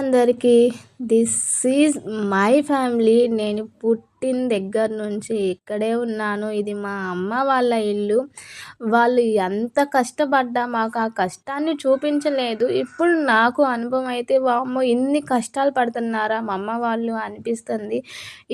అందరికీ this is my family నేను పుట్టిన దగ్గర నుంచి ఇక్కడే ఉన్నాను. ఇది మా అమ్మ వాళ్ళ ఇల్లు. వాళ్ళు ఎంత కష్టపడ్డా మాకు ఆ కష్టాన్ని చూపించలేదు. ఇప్పుడు నాకు అనుభవం అయితే వామ్మో ఇన్ని కష్టాలు పడుతున్నారా? మా అమ్మ వాళ్ళు అనిపిస్తుంది.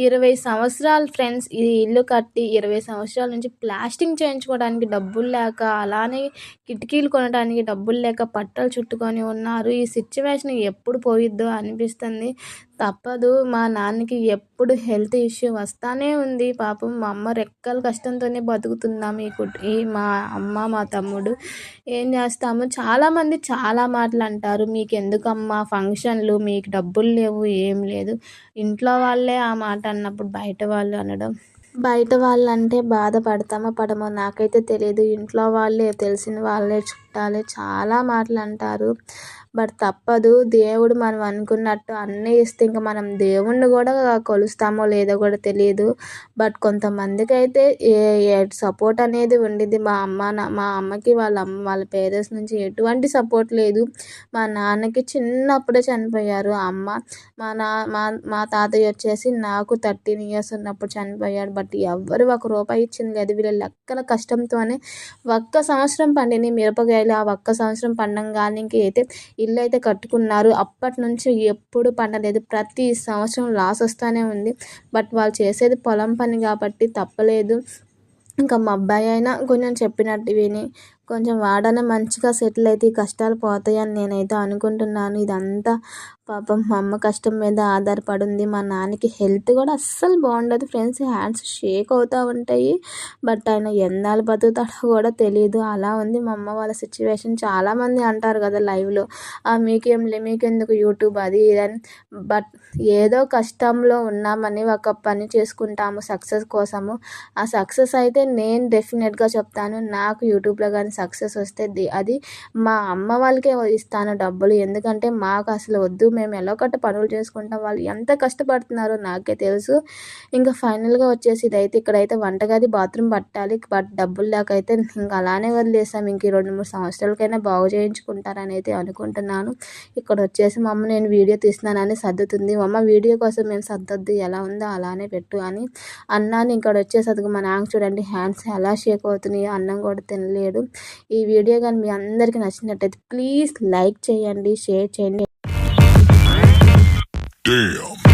ఇరవై సంవత్సరాలు ఫ్రెండ్స్ ఈ ఇల్లు కట్టి ఇరవై సంవత్సరాల నుంచి ప్లాస్టింగ్ చేయించుకోవడానికి డబ్బులు లేక అలానే కిటికీలు కొనడానికి డబ్బులు లేక పట్టలు చుట్టుకొని ఉన్నారు. ఈ సిచ్యువేషన్ ఎప్పుడు పోయిద్దో అనిపిస్తుంది. తప్పదు. మా నాన్నకి ఎప్పుడు హెల్త్ ఇష్యూ వస్తానే ఉంది. పాపం మా అమ్మ రెక్కల కష్టంతోనే బతుకుతున్నాం. ఈ కుట్ ఈ మా అమ్మ మా తమ్ముడు ఏం చేస్తాము? చాలామంది చాలా మాటలు అంటారు. మీకు ఎందుకమ్మా ఫంక్షన్లు? మీకు డబ్బులు లేవు ఏం లేదు. ఇంట్లో వాళ్ళే ఆ మాట అన్నప్పుడు బయట వాళ్ళు అనడం. బయట వాళ్ళంటే బాధపడతామో పడమో? నాకైతే తెలియదు ఇంట్లో వాళ్ళే తెలిసిన వాళ్ళే చుట్టాలే చాలా మాటలు అంటారు. బట్ తప్పదు. దేవుడు మనం అనుకున్నట్టు అన్నీ ఇస్తే ఇంకా మనం దేవుణ్ణి కూడా కొలుస్తామో లేదో కూడా తెలియదు. బట్ కొంతమందికి అయితే ఏ సపోర్ట్ అనేది ఉండిద్ది. మా అమ్మ మా అమ్మకి వాళ్ళ అమ్మ వాళ్ళ పేరెంట్స్ నుంచి ఎటువంటి సపోర్ట్ లేదు. మా నాన్నకి చిన్నప్పుడే చనిపోయారు అమ్మ. మా నా మా మా తాతయ్య వచ్చేసి నాకు థర్టీన్ ఇయర్స్ ఉన్నప్పుడు చనిపోయాడు. బట్ ఎవ్వరు ఒక రూపాయి ఇచ్చింది లేదు. వీళ్ళ లెక్కల కష్టంతోనే ఒక్క సంవత్సరం పండిన మిరపకాయలు. ఆ ఒక్క సంవత్సరం పండంగానికి అయితే ఇల్లు అయితే కట్టుకున్నారు. అప్పటి నుంచి ఎప్పుడు పండలేదు. ప్రతి సంవత్సరం లాస్ వస్తూనే ఉంది. బట్ వాళ్ళు చేసేది పొలం పని కాబట్టి తప్పలేదు. ఇంకా మా అబ్బాయి అయినా కొంచెం చెప్పినట్టు విని కొంచెం వాడన మంచిగా సెటిల్ అయితే ఈ కష్టాలు పోతాయని నేనైతే అనుకుంటున్నాను. ఇదంతా పాపం మా అమ్మ కష్టం మీద ఆధారపడి ఉంది మా నాన్నకి హెల్త్ కూడా అస్సలు బాగుండదు ఫ్రెండ్స్. హ్యాండ్స్ షేక్ అవుతూ ఉంటాయి. బట్ ఆయన ఎన్నాళ్ళు బతుకుతాడో కూడా తెలియదు అలా ఉంది మా అమ్మ వాళ్ళ సిచ్యువేషన్. చాలామంది అంటారు కదా లైవ్లో మీకేం లే మీకెందుకు యూట్యూబ్ అది ఇదని బట్ ఏదో కష్టంలో ఉన్నామని ఒక పని చేసుకుంటాము సక్సెస్ కోసము. ఆ సక్సెస్ అయితే నేను డెఫినెట్గా చెప్తాను. నాకు యూట్యూబ్లో కానీ సక్సెస్ వస్తే అది మా అమ్మ వాళ్ళకే ఇస్తాను డబ్బులు. ఎందుకంటే మాకు అసలు వద్దు మేము ఎలా కట్ట పనులు చేసుకుంటాం వాళ్ళు ఎంత కష్టపడుతున్నారో నాకే తెలుసు. ఇంకా ఫైనల్గా వచ్చేసి ఇదైతే ఇక్కడైతే వంటగది బాత్రూమ్ పట్టాలి. బట్ డబ్బులు లేక అయితే ఇంకా అలానే వదిలేసాం ఇంక రెండు మూడు సంవత్సరాలకైనా బాగు చేయించుకుంటారని అయితే అనుకుంటున్నాను. ఇక్కడ వచ్చేసి మా అమ్మ నేను వీడియో తీస్తున్నానని సర్దుతుంది. అమ్మ వీడియో కోసం మేము సర్దొద్దు ఎలా ఉందో అలానే పెట్టు అని అన్నాను. ఇక్కడ వచ్చేసరికి మా నాకు చూడండి హ్యాండ్స్ ఎలా షేక్ అవుతున్నాయో అన్నం కూడా తినలేడు ఈ వీడియో కానీ మీ అందరికీ నచ్చినట్టయితే ప్లీజ్ లైక్ చేయండి షేర్ చేయండి Damn.